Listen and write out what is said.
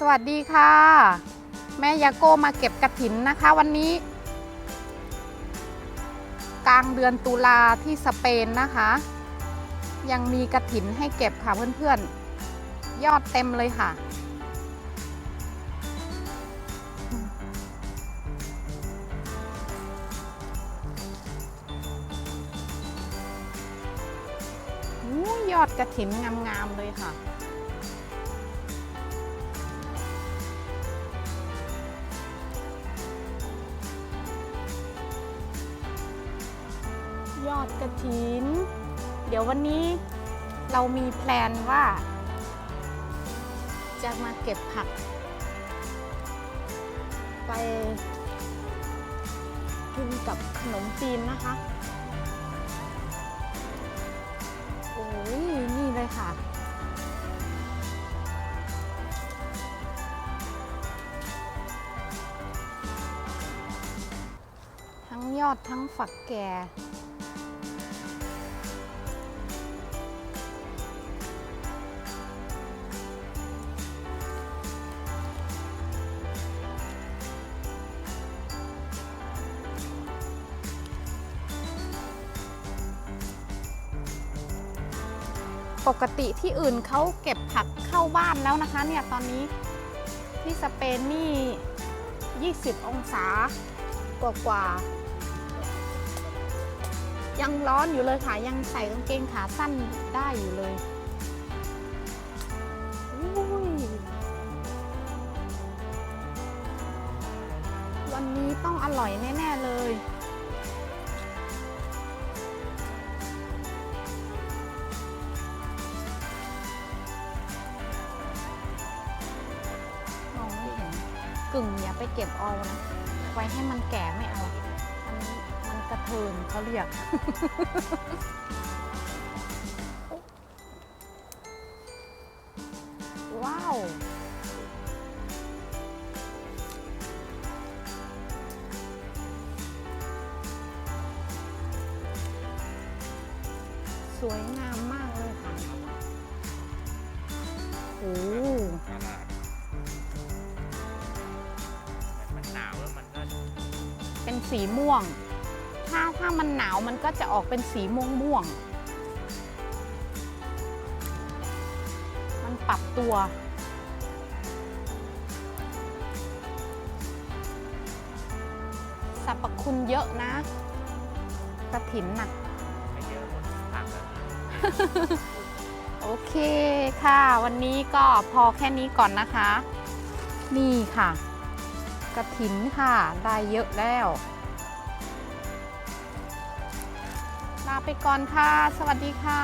สวัสดีค่ะ แม่ยาโกมาเก็บกระถินนะคะวันนี้ กลางเดือนตุลาที่สเปนนะคะ ยังมีกระถินให้เก็บค่ะเพื่อนๆ ยอดเต็มเลยค่ะอู้ยอดกระถินงามๆเลยค่ะ ยอดกระถิน เดี๋ยววันนี้เรามีแพลนว่า จะมาเก็บผัก ไปกินกับขนมจีนนะคะ โอ้ยนี่เลยค่ะ ทั้งยอดทั้งฝักแก่ ปกติที่อื่นเขาเก็บผักเข้าบ้านแล้วนะคะเนี่ยตอนนี้ที่สเปนนี่ 20 องศากว่ากว่ายังร้อนอยู่เลยค่ะ ยังใส่กางเกงขาสั้นได้อยู่เลยอุ้ยวันนี้ต้องอร่อยแน่ ๆ เลย กึ่งอย่าไปเก็บเอานะ ไว้ให้มันแก่ไม่เอา อันนี้มันกระเทินเขาเรียก ว้าวสวยงามมากเลยค่ะ โอ้ เป็นสีม่วง ถ้าถ้ามันหนาวมันก็จะออกเป็นสีม่วงม่วงๆมันปรับตัว สรรพคุณเยอะนะกระถินน่ะ ไม่เยอะหมดผักแล้วโอเคค่ะ วันนี้ก็พอแค่นี้ก่อนนะคะ นี่ค่ะ กระถินค่ะ ได้เยอะแล้ว ลาไปก่อนค่ะ สวัสดีค่ะ